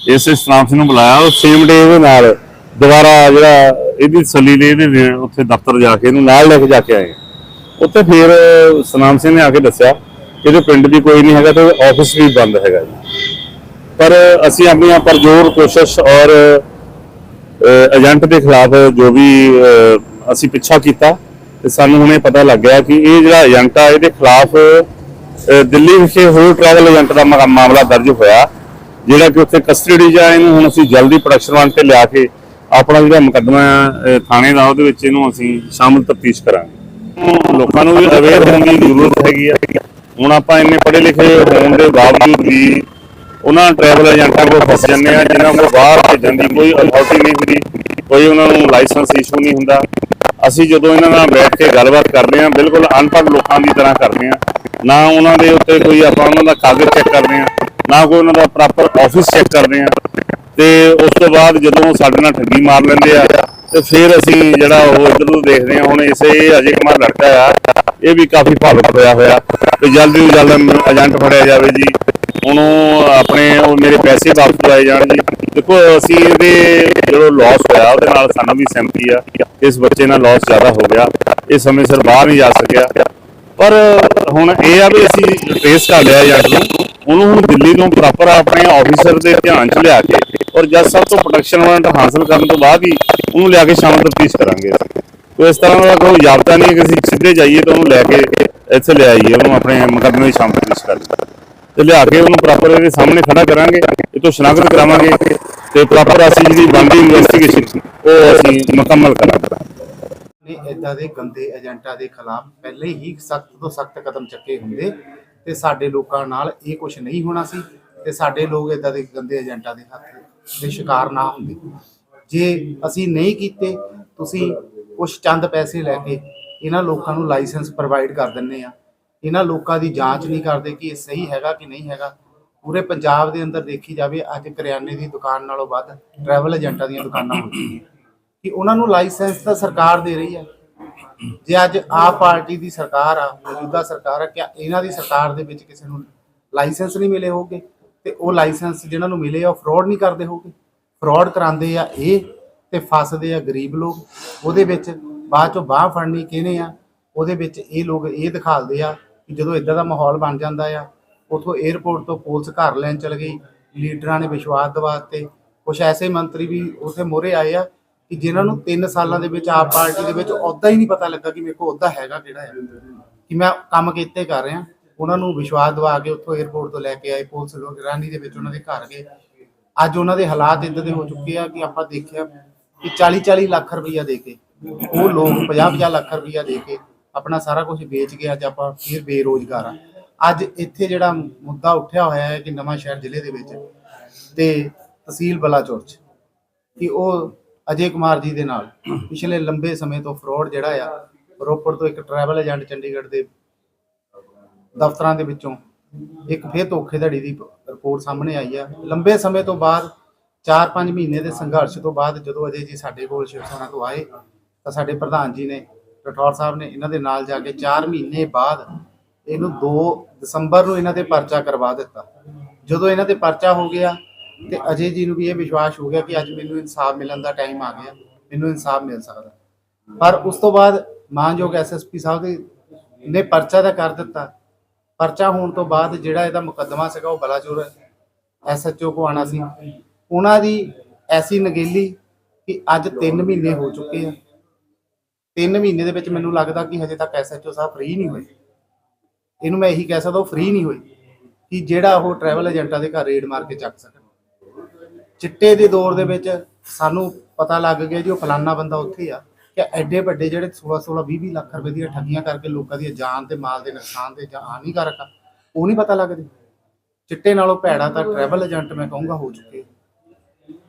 ਇਸੇ ਸਤਨਾਮ ਸਿੰਘ ਨੂੰ ਬੁਲਾਇਆ, ਉਹ ਸੇਮ ਡੇ ਇਹਦੇ ਨਾਲ ਦੁਬਾਰਾ ਜਿਹੜਾ ਇਹਦੀ ਸਲੀ ਲਈ ਇਹਦੇ ਉੱਥੇ ਦਫ਼ਤਰ ਜਾ ਕੇ ਇਹਨੂੰ ਨਾਲ ਲੈ ਕੇ ਜਾ ਕੇ ਆਏ। ਉੱਥੇ ਫੇਰ ਸਨਾਮ ਸਿੰਘ ਨੇ ਆ ਕੇ ਦੱਸਿਆ ਇਹਦੇ ਪਿੰਡ ਵੀ ਕੋਈ ਨਹੀਂ ਹੈਗਾ ਤੇ ਆਫਿਸ ਵੀ ਬੰਦ ਹੈਗਾ ਜੀ। ਪਰ ਅਸੀਂ ਆਪਣੀਆਂ ਪਰਜੋਰ ਕੋਸ਼ਿਸ਼ ਔਰ ਏਜੰਟ ਦੇ ਖਿਲਾਫ ਜੋ ਵੀ ਅਸੀਂ ਪਿੱਛਾ ਕੀਤਾ ਤੇ ਸਾਨੂੰ ਹੁਣੇ ਪਤਾ ਲੱਗਿਆ ਕਿ ਇਹ ਜਿਹੜਾ ਏਜੰਟ ਆ ਇਹਦੇ ਖਿਲਾਫ ਦਿੱਲੀ ਵਿਖੇ ਹੋਰ ਟਰੈਵਲ ਏਜੰਟ ਦਾ ਮਾਮਲਾ ਦਰਜ ਹੋਇਆ ਜਿਹੜਾ ਕਿ ਉੱਥੇ ਕਸਟਡੀ ਜਾਂ ਇਹਨੂੰ ਹੁਣ ਅਸੀਂ ਜਲਦੀ ਪ੍ਰੋਡਕਸ਼ਨ ਵਾਂਟ ਤੇ ਲਿਆ ਕੇ ਆਪਣਾ ਜਿਹੜਾ ਮੁਕੱਦਮਾ ਅਹ, ਥਾਣੇ ਦਾ ਉਹਦੇ ਵਿੱਚ ਇਹਨੂੰ ਅਸੀਂ ਸ਼ਾਮਲ ਤਫਤੀਸ਼ ਕਰਾਂਗੇ। ਲੋਕਾਂ ਨੂੰ ਵੀ ਅਵੇਅਰ ਹੋਣ ਦੀ ਜ਼ਰੂਰਤ ਹੈਗੀ ਆ। ਹੁਣ ਆਪਾਂ ਇੰਨੇ ਪੜ੍ਹੇ ਲਿਖੇ ਹੋਣ ਦੇ ਬਾਵਜੂਦ ਵੀ ਉਹਨਾਂ ਟਰੈਵਲ ਏਜੰਟਾਂ ਕੋਲ ਫਸ ਜਾਂਦੇ ਆ ਜਿਨ੍ਹਾਂ ਕੋਲ ਬਾਹਰ ਭੇਜਣ ਦੀ ਕੋਈ ਅਥਾਰਟੀ ਨਹੀਂ ਹੁੰਦੀ, ਕੋਈ ਉਹਨਾਂ ਨੂੰ ਲਾਇਸੈਂਸ ਇਸ਼ੂ ਨਹੀਂ ਹੁੰਦਾ। ਅਸੀਂ ਜਦੋਂ ਇਹਨਾਂ ਨਾਲ ਬੈਠ ਕੇ ਗੱਲਬਾਤ ਕਰਦੇ ਆ ਬਿਲਕੁਲ ਅਨਪੜ੍ਹ ਲੋਕਾਂ ਦੀ ਤਰ੍ਹਾਂ ਕਰਦੇ ਆ ਨਾ ਉਹਨਾਂ ਦੇ ਉੱਤੇ ਕੋਈ ਆਪਾਂ ਉਹਨਾਂ ਦਾ ਕਾਗਜ਼ ਚੈੱਕ ਕਰਦੇ ਆ ਨਾ ਕੋਈ ਉਹਨਾਂ ਦਾ ਪ੍ਰੋਪਰ ਆਫਿਸ ਚੈੱਕ ਕਰਦੇ ਆ ਤੇ ਉਸ ਤੋਂ ਬਾਅਦ ਜਦੋਂ ਸਾਡੇ ਨਾਲ ਠੱਗੀ ਮਾਰ ਲੈਂਦੇ ਆ ਤੇ ਫਿਰ ਅਸੀਂ ਜਿਹੜਾ ਉਹ ਇਧਰ ਨੂੰ ਦੇਖਦੇ ਹਾਂ, ਹੁਣ ਇਸੇ ਅਜੇ ਕੁਮਾਰ ਲੜਕਾ ਆ, ਇਹ ਵੀ ਕਾਫੀ ਭਾਵੁਕ ਹੋਇਆ ਹੋਇਆ। ਤੇ ਜਲਦੀ ਤੋਂ ਜਲਦ ਏਜੰਟ ਫੜਿਆ ਜਾਵੇ ਜੀ। ਹੁਣ ਉਹ ਆਪਣੇ, ਉਹ ਮੇਰੇ ਪੈਸੇ ਵਾਪਸ ਦਵਾਏ ਜਾਣ ਜੀ। ਦੇਖੋ, ਅਸੀਂ ਇਹਦੇ ਜਿਹੜਾ ਲਾਸ ਹੋਇਆ, ਉਹਦੇ ਨਾਲ ਸਾਨੂੰ ਵੀ ਸਹਿਮਤੀ ਆ। ਇਸ ਬੱਚੇ ਨਾਲ ਲਾਸ ਜ਼ਿਆਦਾ ਹੋ ਗਿਆ। ਇਹ ਸਮੇਂ ਸਿਰ ਬਾਹਰ ਨਹੀਂ ਜਾ ਸਕਿਆ। ਪਰ ਹੁਣ ਇਹ ਆ ਵੀ ਅਸੀਂ ਟ੍ਰੇਸ ਕਰ ਲਿਆ ਏਜੰਟ ਨੂੰ। ਉਹਨੂੰ ਹੁਣ ਦਿੱਲੀ ਤੋਂ ਪ੍ਰੋਪਰ ਆਪਣੇ ਆਫੀਸਰ ਦੇ ਧਿਆਨ 'ਚ ਲਿਆ ਕੇ ਔਰ ਜੱਜ ਸਾਹਿਬ ਤੋਂ ਪ੍ਰੋਟੈਕਸ਼ਨ ਵਾਰੰਟ ਹਾਸਲ ਕਰਨ ਤੋਂ ਬਾਅਦ ਹੀ ਉਹਨੂੰ ਲਿਆ ਕੇ ਸ਼ਾਮਲ ਤਫਤੀਸ਼ ਕਰਾਂਗੇ ਕੋਈ ਇਸ ਤਰ੍ਹਾਂ ਦਾ ਕੋਈ ਜਾਬਤਾ ਨਹੀਂ ਕਿ ਅਸੀਂ ਸਿੱਧੇ ਜਾਈਏ ਤਾਂ ਉਹਨੂੰ ਲੈ ਕੇ ਇੱਥੇ ਲੈ ਆਈਏ ਉਹਨੂੰ ਆਪਣੇ ਮੁਕੱਦਮੇ ਦੀ ਸ਼ਾਮਲ ਤਫਤੀਸ਼ ਕਰ ਤੇ ਲਿਆ ਕੇ ਉਹਨੂੰ ਪ੍ਰੋਪਰ ਇਹਦੇ ਸਾਹਮਣੇ ਖੜਾ ਕਰਾਂਗੇ, ਇਹ ਤੋਂ ਸ਼ਨਾਖਤ ਕਰਾਵਾਂਗੇ ਤੇ ਪ੍ਰੋਪਰ ਅਸੀਂ ਜਿਹੜੀ ਬੰਦੀ ਇਨਵੈਸਟੀਗੇਸ਼ਨ ਉਹ ਅਸੀਂ ਮੁਕੰਮਲ ਕਰਾਂਗੇ। ਇਦਾਂ ਦੇ ਗੰਦੇ ਏਜੰਟਾਂ ਦੇ ਖਿਲਾਫ ਪਹਿਲੇ ਹੀ ਸਖਤ ਤੋਂ ਸਖਤ ਕਦਮ ਚੱਕੇ ਹੁੰਦੇ ਤੇ ਸਾਡੇ ਲੋਕਾਂ ਨਾਲ ਇਹ ਕੁਝ ਨਹੀਂ ਹੋਣਾ ਸੀ ਤੇ ਸਾਡੇ ਲੋਕ ਇਦਾਂ ਦੇ ਗੰਦੇ ਏਜੰਟਾਂ ਦੇ ਹੱਥ ਦੇ ਸ਼ਿਕਾਰ ਨਾ ਹੁੰਦੇ। ਜੇ ਅਸੀਂ ਨਹੀਂ ਕੀਤੇ, ਤੁਸੀਂ ਕੁਝ ਚੰਦ ਪੈਸੇ ਲੈ ਕੇ ਇਹਨਾਂ ਲੋਕਾਂ ਨੂੰ ਲਾਇਸੈਂਸ ਪ੍ਰੋਵਾਈਡ ਕਰ ਦਿੰਨੇ ਆ। ਇਹਨਾਂ ਲੋਕਾਂ ਦੀ ਜਾਂਚ ਨਹੀਂ ਕਰਦੇ ਕਿ ਇਹ ਸਹੀ ਹੈਗਾ ਕਿ ਨਹੀਂ ਹੈਗਾ। ਪੂਰੇ ਪੰਜਾਬ ਦੇ ਅੰਦਰ ਦੇਖੀ ਜਾਵੇ, ਅੱਜ ਕਰਿਆਨੇ ਦੀ ਦੁਕਾਨ ਨਾਲੋਂ ਵੱਧ ਟਰੈਵਲ ਏਜੰਟਾਂ ਦੀਆਂ ਦੁਕਾਨਾਂ ਹੁੰਦੀਆਂ। ਕਿ ਉਹਨਾਂ ਨੂੰ ਲਾਇਸੈਂਸ ਤਾਂ ਸਰਕਾਰ ਦੇ ਰਹੀ ਹੈ ਜੇ ਅੱਜ ਆਪ ਪਾਰਟੀ ਦੀ ਸਰਕਾਰ ਆ, ਮੌਜੂਦਾ ਸਰਕਾਰ ਆ, ਕਿਆ ਇਹਨਾਂ ਦੀ ਸਰਕਾਰ ਦੇ ਵਿੱਚ ਕਿਸੇ ਨੂੰ ਲਾਇਸੈਂਸ ਨਹੀਂ ਮਿਲੇ ਹੋਗੇ ਤੇ ਉਹ ਲਾਇਸੈਂਸ ਜਿਹਨਾਂ ਨੂੰ ਮਿਲੇ ਆ, ਉਹ ਫਰਾਡ ਨਹੀਂ ਕਰਦੇ ਹੋਗੇ ਫਰਾਡ ਕਰਾਉਂਦੇ ਆ ਇਹ ਤੇ ਫਸਦੇ ਆ ਗਰੀਬ ਲੋਕ। ਉਹਦੇ ਵਿੱਚ ਬਾਅਦ ਚੋਂ ਬਾਹ ਫੜਨੀ ਕਿਹਨੇ ਆ? ਉਹਦੇ ਵਿੱਚ ਇਹ ਲੋਕ ਇਹ ਦਿਖਾਲਦੇ ਆ ਕਿ ਜਦੋਂ ਇਦਾਂ ਦਾ ਮਾਹੌਲ ਬਣ ਜਾਂਦਾ ਆ, ਉਥੋਂ 에ਅਰਪੋਰਟ ਤੋਂ ਪੁਲਿਸ ਘਰ ਲੈਣ ਚਲ ਗਈ, ਲੀਡਰਾਂ ਨੇ ਵਿਸ਼ਵਾਸ ਦਿਵਾਤੇ। ਕੁਝ ਐਸੇ ਮੰਤਰੀ ਵੀ ਉਥੇ ਮੋਰੇ ਆਏ ਆ ਕਿ ਜਿਨ੍ਹਾਂ ਨੂੰ 3 ਸਾਲਾਂ ਦੇ ਵਿੱਚ ਆਪ ਪਾਰਟੀ ਦੇ ਵਿੱਚ ਅਹੁਦਾ ਹੀ ਨਹੀਂ ਪਤਾ ਲੱਗਾ ਕਿ ਮੇਰੇ ਕੋਲ ਅਹੁਦਾ ਹੈਗਾ ਕਿਹੜਾ ਹੈ। ਕਿ ਮੈਂ ਕੰਮ ਕੀਤੇ ਕਰ ਰਿਹਾ, ਉਹਨਾਂ ਨੂੰ ਵਿਸ਼ਵਾਸ ਦਿਵਾ ਕੇ ਉੱਥੋਂ 에ਅਰਪੋਰਟ ਤੋਂ ਲੈ ਕੇ ਆਏ, ਪੁਲਿਸ ਲੋਕ ਰਾਨੀ ਦੇ ਵਿੱਚ ਉਹਨਾਂ ਦੇ ਘਰ ਗਏ। ਅੱਜ ਉਹਨਾਂ ਦੇ ਹਾਲਾਤ ਇਦਾਂ ਦੇ ਹੋ ਚੁੱਕੇ ਆ ਕਿ ਆਪਾਂ ਦੇਖਿਆ ਕਿ 40 40 ਲੱਖ ਰੁਪਈਆ ਦੇ ਕੇ, ਉਹ ਲੋਕ 50 50 ਲੱਖ ਰੁਪਈਆ ਦੇ ਕੇ ਆਪਣਾ ਸਾਰਾ ਕੁਝ ਵੇਚ ਕੇ ਅੱਜ ਆਪਾਂ ਫਿਰ ਬੇਰੋਜ਼ਗਾਰ ਆ। ਅੱਜ ਇੱਥੇ ਜਿਹੜਾ ਮੁੱਦਾ ਉੱਠਿਆ ਹੋਇਆ ਹੈ ਕਿ ਨਵਾਂ ਸ਼ਹਿਰ ਜ਼ਿਲ੍ਹੇ ਦੇ ਵਿੱਚ ਤੇ ਤਹਿਸੀਲ ਬਲਾਚੌਰ ਚ, ਕਿ ਉਹ ਅਜੇ ਕੁਮਾਰ ਜੀ ਦੇ ਨਾਲ। ਪਿਛਲੇ ਲੰਬੇ ਸਮੇਂ ਤੋਂ ਫਰਾਡ ਜਿਹੜਾ ਆ, ਰੋਪੜ ਤੋਂ ਇੱਕ ਟਰੈਵਲ ਏਜੰਟ ਚੰਡੀਗੜ੍ਹ ਦੇ ਦਫ਼ਤਰਾਂ ਦੇ ਵਿੱਚੋਂ ਇੱਕ ਫੇਰ ਧੋਖੇਧੜੀ ਦੀ ਰਿਪੋਰਟ ਸਾਹਮਣੇ ਆਈ ਆ। ਲੰਬੇ ਸਮੇਂ ਤੋਂ ਬਾਅਦ 4-5 ਮਹੀਨੇ ਦੇ ਸੰਘਰਸ਼ ਤੋਂ ਬਾਅਦ ਜਦੋਂ ਅਜੇ ਜੀ ਸਾਡੇ ਕੋਲ ਸ਼ਿਵ ਸੈਨਾ ਤੋਂ ਆਏ, ਤਾਂ ਸਾਡੇ ਪ੍ਰਧਾਨ ਜੀ ਨੇ ਰਠੌਰ ਸਾਹਿਬ ਨੇ ਇਹਨਾਂ ਦੇ ਨਾਲ ਜਾ ਕੇ 4 ਮਹੀਨੇ ਬਾਅਦ ਇਹਨੂੰ 2 ਦਸੰਬਰ ਨੂੰ ਇਹਨਾਂ ਤੇ ਪਰਚਾ ਕਰਵਾ ਦਿੱਤਾ। ਜਦੋਂ ਇਹਨਾਂ ਤੇ ਪਰਚਾ ਹੋ ਗਿਆ ਤੇ ਅਜੇ ਜੀ ਨੂੰ ਵੀ ਇਹ ਵਿਸ਼ਵਾਸ ਹੋ ਗਿਆ ਕਿ ਅੱਜ ਮੈਨੂੰ ਇਨਸਾਫ ਮਿਲਣ ਦਾ ਟਾਈਮ ਆ ਗਿਆ, ਮੈਨੂੰ ਇਨਸਾਫ ਮਿਲ ਸਕਦਾ। ਪਰ ਉਸ ਤੋਂ ਬਾਅਦ ਮਾਨਯੋਗ ਐਸਐਸਪੀ ਸਾਹਿਬ ਦੇ ਨੇ ਪਰਚਾ ਤਾਂ ਕਰ ਦਿੱਤਾ। ਪਰਚਾ ਹੋਣ ਤੋਂ ਬਾਅਦ ਜਿਹੜਾ ਇਹਦਾ ਮੁਕੱਦਮਾ ਸੀਗਾ ਉਹ ਬਲਾਚੌਰ ਐਸਐਚਓ ਕੋ ਆਣਾ ਸੀ। ਉਹਨਾਂ ਦੀ ਐਸੀ ਨਗੇਲੀ ਕਿ ਅੱਜ 3 ਮਹੀਨੇ ਹੋ ਚੁੱਕੇ ਆ। 3 ਮਹੀਨੇ ਦੇ ਵਿੱਚ ਮੈਨੂੰ ਲੱਗਦਾ ਕਿ ਹਜੇ ਤੱਕ ਐਸਐਚਓ ਸਾਹਿਬ ਫ੍ਰੀ ਨਹੀਂ ਹੋਏ। ਇਹਨੂੰ ਮੈਂ ਇਹੀ ਕਹਿ ਸਕਦਾ ਉਹ ਫ੍ਰੀ ਨਹੀਂ ਹੋਏ ਕਿ ਜਿਹੜਾ ਉਹ ਟਰੈਵਲ ਏਜੰਟਾਂ ਦੇ ਘਰ ਰੇਡ ਮਾਰ ਕੇ ਚੱਕ ਸਕਣ। ਚਿੱਟੇ ਦੇ ਦੌਰ ਦੇ ਵਿੱਚ ਸਾਨੂੰ ਪਤਾ ਲੱਗ ਗਿਆ ਜੀ ਉਹ ਫਲਾਨਾ ਬੰਦਾ ਉੱਥੇ ਆ ਕਿ ਐਡੇ ਵੱਡੇ ਜਿਹੜੇ 16 16 20 20 ਲੱਖ ਰੁਪਏ ਦੀਆਂ ਠੱਗੀਆਂ ਕਰਕੇ ਲੋਕਾਂ ਦੀ ਜਾਨ ਤੇ ਮਾਲ ਦੇ ਨੁਕਸਾਨ ਤੇ ਜਾਂ ਹਾਨੀਕਾਰਕ ਆ, ਉਹ ਨਹੀਂ ਪਤਾ ਲੱਗਦੇ। ਚਿੱਟੇ ਨਾਲੋਂ ਭੈੜਾ ਤਾਂ ਟਰੈਵਲ ਏਜੰਟ ਮੈਂ ਕਹੂੰਗਾ ਹੋ ਚੁੱਕੇ।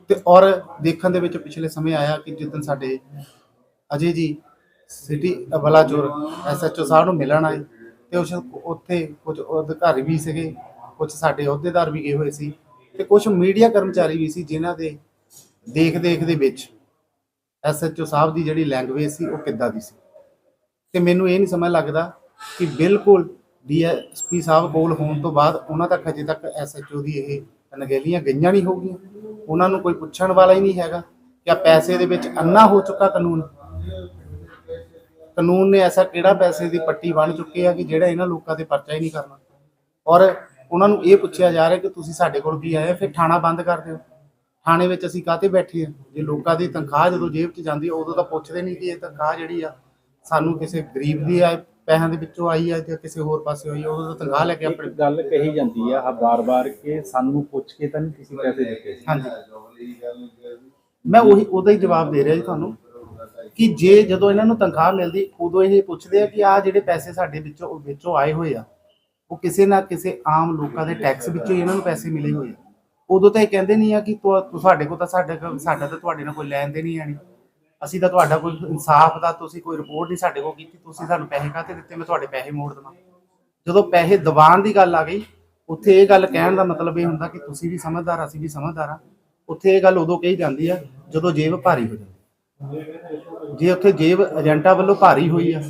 ਤੇ ਔਰ ਦੇਖਣ ਦੇ ਵਿੱਚ ਪਿਛਲੇ ਸਮੇਂ ਆਇਆ ਕਿ ਜਿੱਦਨ ਸਾਡੇ ਅਜੇ ਜੀ ਸਿਟੀ ਬਲਾਚੌਰ ਐਸਐਚਓ ਸਾਹਿਬ ਨੂੰ ਮਿਲਣ ਆਏ ਤੇ ਉਸ ਉੱਥੇ ਕੁਝ ਅਧਿਕਾਰੀ ਵੀ ਸੀਗੇ, ਕੁਝ ਸਾਡੇ ਅਹੁਦੇਦਾਰ ਵੀ ਗਏ ਹੋਏ ਸੀ। ਤੇ ਕੁਝ ਮੀਡੀਆ ਕਰਮਚਾਰੀ ਵੀ ਸੀ ਜਿਨ੍ਹਾਂ ਦੇ ਦੇਖ ਦੇਖ ਦੇ ਵਿੱਚ ਐਸਐਚਓ ਸਾਹਿਬ ਦੀ ਜਿਹੜੀ ਲੈਂਗੁਏਜ ਸੀ ਉਹ ਕਿੱਦਾਂ ਦੀ ਸੀ। ਤੇ ਮੈਨੂੰ ਇਹ ਨਹੀਂ ਸਮਝ ਲੱਗਦਾ ਕਿ ਬਿਲਕੁਲ ਡੀਐਸਪੀ ਸਾਹਿਬ ਕੋਲ ਹੋਣ ਤੋਂ ਬਾਅਦ ਉਹਨਾਂ ਤੱਕ ਅਜੇ ਤੱਕ ਐਸਐਚਓ ਦੀ ਇਹ ਅਣਗਹਿਲੀਆਂ ਗਈਆਂ ਨਹੀਂ ਹੋਗੀਆਂ। ਉਹਨਾਂ ਨੂੰ ਕੋਈ ਪੁੱਛਣ ਵਾਲਾ ਹੀ ਨਹੀਂ ਹੈਗਾ ਕਿ ਆ ਪੈਸੇ ਦੇ ਵਿੱਚ ਅੰਨਾ ਹੋ ਚੁੱਕਾ ਕਾਨੂੰਨ। ਕਾਨੂੰਨ ਨੇ ਐਸਾ ਕਿਹੜਾ ਪੈਸੇ ਦੀ ਪੱਟੀ ਬਣ ਚੁੱਕੇ ਆ ਕਿ ਜਿਹੜਾ ਇਹਨਾਂ ਲੋਕਾਂ ਤੇ ਪਰਚਾ ਹੀ ਨਹੀਂ ਕਰਨਾ। ਔਰ ਉਹਨਾਂ ਨੂੰ ਇਹ ਪੁੱਛਿਆ ਜਾ ਰਿਹਾ ਕਿ ਤੁਸੀਂ ਸਾਡੇ ਕੋਲ ਕੀ ਆਏ ਫਿਰ ਥਾਣਾ ਬੰਦ ਕਰ ਦਿਓ। ਥਾਣੇ ਵਿੱਚ ਅਸੀਂ ਕਾਹਤੇ ਬੈਠੇ ਆ ਜੇ ਲੋਕਾਂ ਦੀ ਤਨਖਾਹ ਜਦੋਂ ਜੇਬ 'ਚ ਜਾਂਦੀ ਆ ਉਦੋਂ ਤਾਂ ਪੁੱਛਦੇ ਨਹੀਂ ਕਿ ਇਹ ਤਨਖਾਹ ਜਿਹੜੀ ਆ ਸਾਨੂੰ ਕਿਸੇ ਗਰੀਬ ਦੀ ਆ ਪੈਸਿਆਂ ਦੇ ਵਿੱਚੋਂ ਆਈ ਆ ਜਾਂ ਕਿਸੇ ਹੋਰ ਪਾਸੇ ਆ ਉਦੋਂ ਤਾਂ ਤਨਖਾਹ ਲੈ ਕੇ ਆਪਣੇ ਗੱਲ ਕਹੀ ਜਾਂਦੀ ਆ ਬਾਰ-ਬਾਰ ਕਿ ਸਾਨੂੰ ਪੁੱਛ ਕੇ ਤਾਂ ਨਹੀਂ ਕਿਸੇ ਪੈਸੇ ਦਿੱਤੇ। ਹਾਂਜੀ। ਮੈਂ ਉਹੀ ਉਹਦਾ ਹੀ ਜਵਾਬ ਦੇ ਰਿਹਾ ਜੀ ਤੁਹਾਨੂੰ ਕਿ ਜੇ ਜਦੋਂ ਇਹਨਾਂ ਨੂੰ ਤਨਖਾਹ ਮਿਲਦੀ ਉਦੋਂ ਇਹ ਪੁੱਛਦੇ ਆ ਕਿ ਆ ਜਿਹੜੇ ਪੈਸੇ ਸਾਡੇ ਵਿੱਚੋਂ ਵਿੱਚੋਂ ਆਏ ਹੋਏ ਆ ਉਹ ਕਿਸੇ ਨਾ ਕਿਸੇ ਆਮ ਲੋਕਾਂ ਦੇ ਟੈਕਸ ਵਿੱਚੋਂ ਹੀ ਇਹਨਾਂ ਨੂੰ ਪੈਸੇ ਮਿਲੇ ਹੋਏ ਆ। ਉਦੋਂ ਤਾਂ ਇਹ ਕਹਿੰਦੇ ਨਹੀਂ ਆ ਕਿ ਤੁਹਾਡੇ ਕੋਲ ਤਾਂ ਸਾਡੇ ਕੋਲ, ਸਾਡਾ ਤਾਂ ਤੁਹਾਡੇ ਨਾਲ ਕੋਈ ਲੈਣ ਦੇ ਨਹੀਂ। ਆਣੀ ਅਸੀਂ ਤਾਂ ਤੁਹਾਡਾ ਕੋਈ ਇਨਸਾਫ ਦਾ ਤੁਸੀਂ ਕੋਈ ਰਿਪੋਰਟ ਨਹੀਂ ਸਾਡੇ ਕੋਲ ਕੀਤੀ, ਤੁਸੀਂ ਸਾਨੂੰ ਪੈਸੇ ਕਾਹਤੇ ਦਿੱਤੇ, ਮੈਂ ਤੁਹਾਡੇ ਪੈਸੇ ਮੋੜ ਦੇਵਾਂ। ਜਦੋਂ ਪੈਸੇ ਦਬਾਣ ਦੀ ਗੱਲ ਆ ਗਈ, ਉੱਥੇ ਇਹ ਗੱਲ ਕਹਿਣ ਦਾ ਮਤਲਬ ਇਹ ਹੁੰਦਾ ਕਿ ਤੁਸੀਂ ਵੀ ਸਮਝਦਾਰ ਅਸੀਂ ਵੀ ਸਮਝਦਾਰ ਆ। ਉੱਥੇ ਇਹ ਗੱਲ ਉਦੋਂ ਕਹੀ ਜਾਂਦੀ ਆ, ਜਦੋਂ ਜੇਬ ਭਾਰੀ ਹੋ ਜਾਂਦੀ। ਜੇ ਉੱਥੇ ਜੇਬ ਏਜੰਟਾਂ ਵੱਲੋਂ ਭਾਰੀ ਹੋਈ ਆ,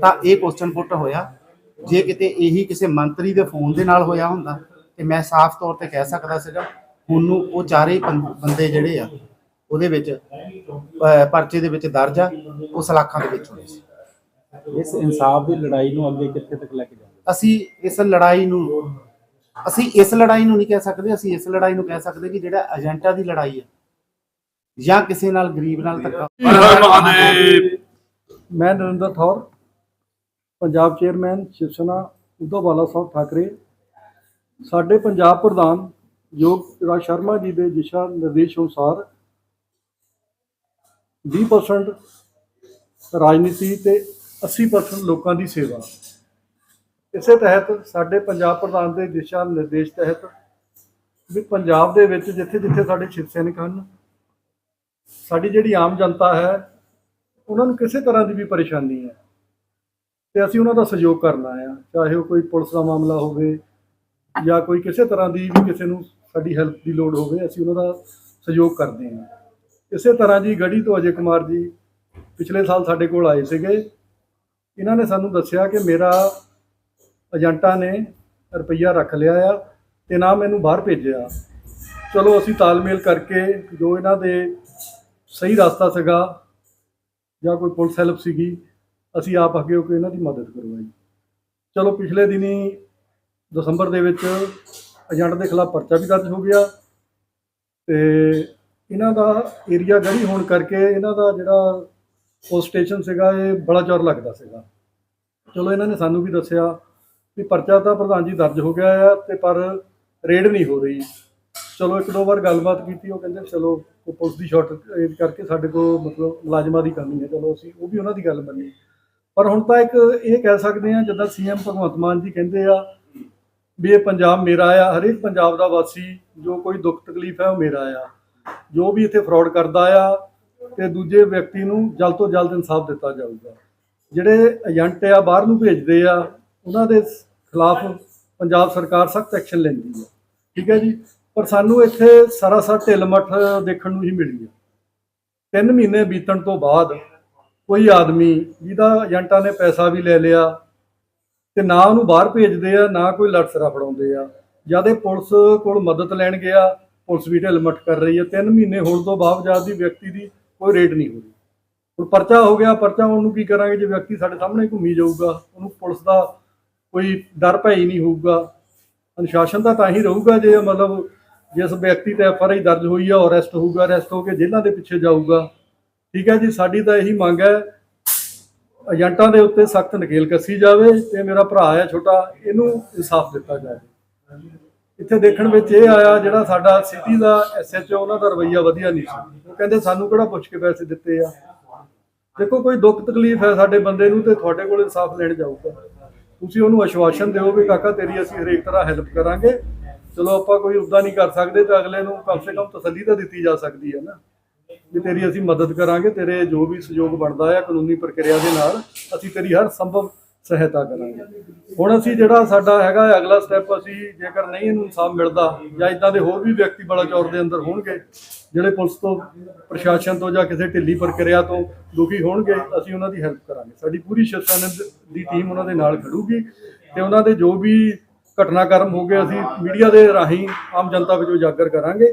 ਤਾਂ ਇਹ ਕੁਐਸਚਨ ਪੁੱਟ ਹੋਇਆ ਜੇ ਕਿਤੇ ਇਹੀ ਕਿਸੇ ਮੰਤਰੀ ਦੇ ਫੋਨ ਦੇ ਨਾਲ ਹੋਇਆ ਹੁੰਦਾ ਤੇ ਮੈਂ ਸਾਫ਼ ਤੌਰ ਤੇ ਕਹਿ ਸਕਦਾ ਸੀਗਾ ਉਹਨੂੰ ਉਹ ਚਾਰੇ ਬੰਦੇ ਜਿਹੜੇ ਆ ਉਹਦੇ ਵਿੱਚ ਪਰਚੇ ਦੇ ਵਿੱਚ ਦਰਜ ਆ ਉਹ ਸਲਾਖਾਂ ਦੇ ਵਿੱਚ ਹੋਣੇ ਸੀ। ਇਸ ਇਨਸਾਫ ਦੀ ਲੜਾਈ ਨੂੰ ਅੱਗੇ ਕਿੱਥੇ ਤੱਕ ਲੈ ਕੇ ਜਾਣਾ ਅਸੀਂ ਇਸ ਲੜਾਈ ਨੂੰ ਅਸੀਂ ਇਸ ਲੜਾਈ ਨੂੰ ਨਹੀਂ ਕਹਿ ਸਕਦੇ ਅਸੀਂ ਇਸ ਲੜਾਈ ਨੂੰ ਕਹਿ ਸਕਦੇ ਕਿ ਜਿਹੜਾ ਏਜੰਟਾਂ ਦੀ ਲੜਾਈ ਹੈ ਜਾਂ ਕਿਸੇ ਨਾਲ ਗਰੀਬ ਨਾਲ ਧੱਕਾ ਮੈਂ ਨਰਿੰਦਰ ਥੌਰ। ਪੰਜਾਬ ਚੇਅਰਮੈਨ ਸ਼ਿਵ ਸੈਨਾ ਉद्धਵ ਬਾਲਾ ਸਾਹਿਬ ਠਾਕਰੇ, ਸਾਡੇ ਪੰਜਾਬ ਪ੍ਰਧਾਨ ਯੋਗ ਰਾਜ ਸ਼ਰਮਾ ਜੀ ਦੇ ਦਿਸ਼ਾ ਨਿਰਦੇਸ਼ ਅਨੁਸਾਰ 20% ਰਾਜਨੀਤੀ ਤੇ 80% ਲੋਕਾਂ ਦੀ ਸੇਵਾ। ਇਸੇ ਤਹਿਤ ਸਾਡੇ ਪੰਜਾਬ ਪ੍ਰਧਾਨ ਦੇ ਦਿਸ਼ਾ ਨਿਰਦੇਸ਼ ਤਹਿਤ ਵੀ ਪੰਜਾਬ ਦੇ ਵਿੱਚ ਜਿੱਥੇ ਜਿੱਥੇ ਸਾਡੇ ਸ਼ਿਵ ਸੈਨਿਕ ਹਨ, ਸਾਡੀ ਜਿਹੜੀ ਆਮ ਜਨਤਾ ਹੈ, ਉਹਨਾਂ ਨੂੰ ਕਿਸੇ ਤਰ੍ਹਾਂ ਦੀ ਵੀ ਪਰੇਸ਼ਾਨੀ ਹੈ। ਤੇ ਅਸੀਂ ਉਹਨਾਂ ਦਾ ਸਹਿਯੋਗ ਕਰਨਾ ਆ ਚਾਹੇ ਉਹ ਕੋਈ ਪੁਲਿਸ ਦਾ ਮਾਮਲਾ ਹੋਵੇ ਜਾਂ ਕੋਈ ਕਿਸੇ ਤਰ੍ਹਾਂ ਦੀ ਵੀ ਕਿਸੇ ਨੂੰ ਸਾਡੀ ਹੈਲਪ ਦੀ ਲੋੜ ਹੋਵੇ, ਅਸੀਂ ਉਹਨਾਂ ਦਾ ਸਹਿਯੋਗ ਕਰਦੇ ਹਾਂ। ਇਸੇ ਤਰ੍ਹਾਂ ਜੀ ਗੜੀ ਤੋਂ ਅਜੇ ਕੁਮਾਰ ਜੀ ਪਿਛਲੇ ਸਾਲ ਸਾਡੇ ਕੋਲ ਆਏ ਸੀਗੇ। ਇਹਨਾਂ ਨੇ ਸਾਨੂੰ ਦੱਸਿਆ ਕਿ ਮੇਰਾ ਏਜੰਟਾਂ ਨੇ ਰੁਪਈਆ ਰੱਖ ਲਿਆ ਆ ਤੇ ਨਾ ਮੈਨੂੰ ਬਾਹਰ ਭੇਜਿਆ। ਚਲੋ ਅਸੀਂ ਤਾਲਮੇਲ ਕਰਕੇ ਜੋ ਇਹਨਾਂ ਦੇ ਸਹੀ ਰਸਤਾ ਸੀਗਾ ਜਾਂ ਕੋਈ ਪੁਲਿਸ ਹੈਲਪ ਸੀਗੀ ਅਸੀਂ ਆਪ ਅੱਗੇ ਹੋ ਕੇ ਇਹਨਾਂ ਦੀ ਮਦਦ ਕਰਵਾਈ ਚਲੋ ਪਿਛਲੇ ਦਿਨੀ ਦਸੰਬਰ ਦੇ ਵਿੱਚ ਏਜੰਟ ਦੇ ਖਿਲਾਫ ਪਰਚਾ ਵੀ ਦਰਜ ਹੋ ਗਿਆ ਤੇ ਇਹਨਾਂ ਦਾ ਏਰੀਆ ਗੜੀ ਹੋਣ ਕਰਕੇ ਇਹਨਾਂ ਦਾ ਜਿਹੜਾ ਪੁਲਿਸ ਸਟੇਸ਼ਨ ਸੀਗਾ ਇਹ ਬੜਾ ਚੌਰ ਲੱਗਦਾ ਸੀਗਾ। ਚਲੋ ਇਹਨਾਂ ਨੇ ਸਾਨੂੰ ਵੀ ਦੱਸਿਆ ਵੀ ਪਰਚਾ ਤਾਂ ਪ੍ਰਧਾਨ ਜੀ ਦਰਜ ਹੋ ਗਿਆ ਆ ਤੇ ਪਰ ਰੇਡ ਨਹੀਂ ਹੋ ਰਹੀ। ਚਲੋ ਇੱਕ ਦੋ ਵਾਰ ਗੱਲਬਾਤ ਕੀਤੀ, ਉਹ ਕਹਿੰਦੇ ਚਲੋ ਉਹ ਪੁਲਿਸ ਦੀ ਸ਼ਾਰਟ ਕਰਕੇ ਸਾਡੇ ਕੋਲ ਮਤਲਬ ਮੁਲਾਜ਼ਮਾਂ ਦੀ ਕਮੀ ਹੈ, ਚਲੋ ਅਸੀਂ ਉਹ ਵੀ ਉਹਨਾਂ ਦੀ ਗੱਲ ਮੰਨੀ। ਪਰ ਹੁਣ ਤਾਂ ਇੱਕ ਇਹ ਕਹਿ ਸਕਦੇ ਆ ਜਿੱਦਾਂ ਸੀਐਮ ਭਗਵੰਤ ਮਾਨ ਜੀ ਕਹਿੰਦੇ ਆ ਵੀ ਇਹ ਪੰਜਾਬ ਮੇਰਾ ਆ, ਹਰੇਕ ਪੰਜਾਬ ਦਾ ਵਾਸੀ ਜੋ ਕੋਈ ਦੁੱਖ ਤਕਲੀਫ ਹੈ ਉਹ ਮੇਰਾ ਆ। ਜੋ ਵੀ ਇੱਥੇ ਫਰਾਡ ਕਰਦਾ ਆ ਤੇ ਦੂਜੇ ਵਿਅਕਤੀ ਨੂੰ ਜਲਦ ਤੋਂ ਜਲਦ ਇਨਸਾਫ ਦਿੱਤਾ ਜਾਊਗਾ। ਜਿਹੜੇ ਏਜੰਟ ਆ, ਬਾਹਰ ਨੂੰ ਭੇਜਦੇ ਆ, ਉਹਨਾਂ ਦੇ ਖਿਲਾਫ ਪੰਜਾਬ ਸਰਕਾਰ ਸਖਤ ਐਕਸ਼ਨ ਲੈਂਦੀ ਹੈ ਠੀਕ ਹੈ ਜੀ? ਪਰ ਸਾਨੂੰ ਇੱਥੇ ਸਰਾਸਰ ਢਿੱਲ ਮੱਠ ਦੇਖਣ ਨੂੰ ਹੀ ਮਿਲੀ ਹੈ ਤਿੰਨ ਮਹੀਨੇ ਬੀਤਣ ਤੋਂ ਬਾਅਦ ਕੋਈ ਆਦਮੀ ਜਿਹਦਾ ਏਜੰਟਾਂ ਨੇ ਪੈਸਾ ਵੀ ਲੈ ਲਿਆ ਤੇ ਨਾ ਉਹਨੂੰ ਬਾਹਰ ਭੇਜਦੇ ਆ, ਨਾ ਕੋਈ ਲੜਸਰਾ ਫੜਾਉਂਦੇ ਆ। ਜਦ ਇਹ ਪੁਲਿਸ ਕੋਲ ਮਦਦ ਲੈਣ ਗਿਆ, ਪੁਲਿਸ ਵੀ ਢਿੱਲ ਕਰ ਰਹੀ ਹੈ। ਤਿੰਨ ਮਹੀਨੇ ਹੋਣ ਤੋਂ ਬਾਵਜੂਦ ਦੀ ਵਿਅਕਤੀ ਦੀ ਕੋਈ ਰੇਡ ਨਹੀਂ ਹੋ ਰਹੀ ਹੁਣ ਪਰਚਾ ਹੋ ਗਿਆ, ਪਰਚਾ ਉਹਨੂੰ ਕੀ ਕਰਾਂਗੇ? ਜੇ ਵਿਅਕਤੀ ਸਾਡੇ ਸਾਹਮਣੇ ਘੁੰਮੀ ਜਾਊਗਾ, ਉਹਨੂੰ ਪੁਲਿਸ ਦਾ ਕੋਈ ਡਰ ਭੈ ਹੀ ਨਹੀਂ ਹੋਊਗਾ। ਅਨੁਸ਼ਾਸਨ ਤਾਂ ਤਾਂ ਹੀ ਰਹੂਗਾ ਜੇ ਮਤਲਬ ਜਿਸ ਵਿਅਕਤੀ ਤੇ ਐਫ ਆਰ ਆਈ ਦਰਜ ਹੋਈ ਆ, ਉਹ ਅਰੈਸਟ ਹੋਊਗਾ, ਅਰੈਸਟ ਹੋ ਕੇ ਜੇਲ੍ਹਾਂ ਦੇ ਪਿੱਛੇ ਜਾਊਗਾ। ਠੀਕ ਹੈ ਜੀ, ਸਾਡੀ ਤਾਂ ਇਹੀ ਮੰਗ ਹੈ, ਏਜੰਟਾਂ ਦੇ ਉੱਤੇ ਸਖਤ ਨਕੇਲ ਕੱਸੀ ਜਾਵੇ ਤੇ ਮੇਰਾ ਭਰਾ ਹੈ ਛੋਟਾ, ਇਹਨੂੰ ਇਨਸਾਫ ਦਿੱਤਾ ਜਾਵੇ। ਇੱਥੇ ਦੇਖਣ ਵਿੱਚ ਇਹ ਆਇਆ, ਜਿਹੜਾ ਸਾਡਾ ਸਿਟੀ ਦਾ ਐਸਐਚਓ ਉਹਨਾਂ ਦਾ ਰਵੱਈਆ ਵਧੀਆ ਨਹੀਂ ਸੀ। ਉਹ ਕਹਿੰਦੇ ਸਾਨੂੰ ਕਿਹੜਾ ਪੁੱਛ ਕੇ ਪੈਸੇ ਦਿੱਤੇ ਆ? ਦੇਖੋ, ਕੋਈ ਦੁੱਖ ਤਕਲੀਫ ਹੈ ਸਾਡੇ ਬੰਦੇ ਨੂੰ ਤੇ ਤੁਹਾਡੇ ਕੋਲ ਇਨਸਾਫ ਲੈਣ ਜਾਊਗਾ। ਤੁਸੀਂ ਉਹਨੂੰ ਆਸ਼ਵਾਸਨ ਦਿਓ ਵੀ ਕਾਕਾ, ਤੇਰੀ ਅਸੀਂ ਹਰੇਕ ਤਰ੍ਹਾਂ ਹੈਲਪ ਕਰਾਂਗੇ। ਚਲੋ, ਆਪਾਂ ਕੋਈ ਉਦਾਂ ਨਹੀਂ ਕਰ ਸਕਦੇ ਤਾਂ ਅਗਲੇ ਨੂੰ ਕਮ ਸੇ ਕਮ ਤਸੱਲੀ ਤਾਂ ਦਿੱਤੀ ਜਾ ਸਕਦੀ ਹੈ ਨਾ। ਵੀ ਤੇਰੀ ਅਸੀਂ ਮਦਦ ਕਰਾਂਗੇ, ਤੇਰੇ ਜੋ ਵੀ ਸਹਿਯੋਗ ਬਣਦਾ ਹੈ ਕਾਨੂੰਨੀ ਪ੍ਰਕਿਰਿਆ ਦੇ ਨਾਲ, ਅਸੀਂ ਤੇਰੀ ਹਰ ਸੰਭਵ ਸਹਾਇਤਾ ਕਰਾਂਗੇ। ਹੁਣ ਅਸੀਂ ਜਿਹੜਾ ਸਾਡਾ ਹੈਗਾ ਅਗਲਾ ਸਟੈਪ ਅਸੀਂ ਜੇਕਰ ਨਹੀਂ ਇਹਨੂੰ ਇਨਸਾਫ ਮਿਲਦਾ ਜਾਂ ਇਦਾਂ ਦੇ ਹੋਰ ਵੀ ਵਿਅਕਤੀ ਬੜਾ ਚੌਰ ਦੇ ਅੰਦਰ ਹੋਣਗੇ, ਜਿਹੜੇ ਪੁਲਿਸ ਤੋਂ, ਪ੍ਰਸ਼ਾਸਨ ਤੋਂ ਜਾਂ ਕਿਸੇ ਢਿੱਲੀ ਪ੍ਰਕਿਰਿਆ ਤੋਂ ਦੁਖੀ ਹੋਣਗੇ, ਅਸੀਂ ਉਹਨਾਂ ਦੀ ਹੈਲਪ ਕਰਾਂਗੇ। ਸਾਡੀ ਪੂਰੀ ਸ਼ਿਵਸੈਨਾ ਦੀ ਟੀਮ ਉਹਨਾਂ ਦੇ ਨਾਲ ਖੜੂਗੀ ਤੇ ਉਹਨਾਂ ਦੇ ਜੋ ਵੀ ਘਟਨਾਕ੍ਰਮ ਹੋ ਗਏ, ਅਸੀਂ ਮੀਡੀਆ ਦੇ ਰਾਹੀਂ ਆਮ ਜਨਤਾ ਵਿੱਚ ਉਜਾਗਰ ਕਰਾਂਗੇ।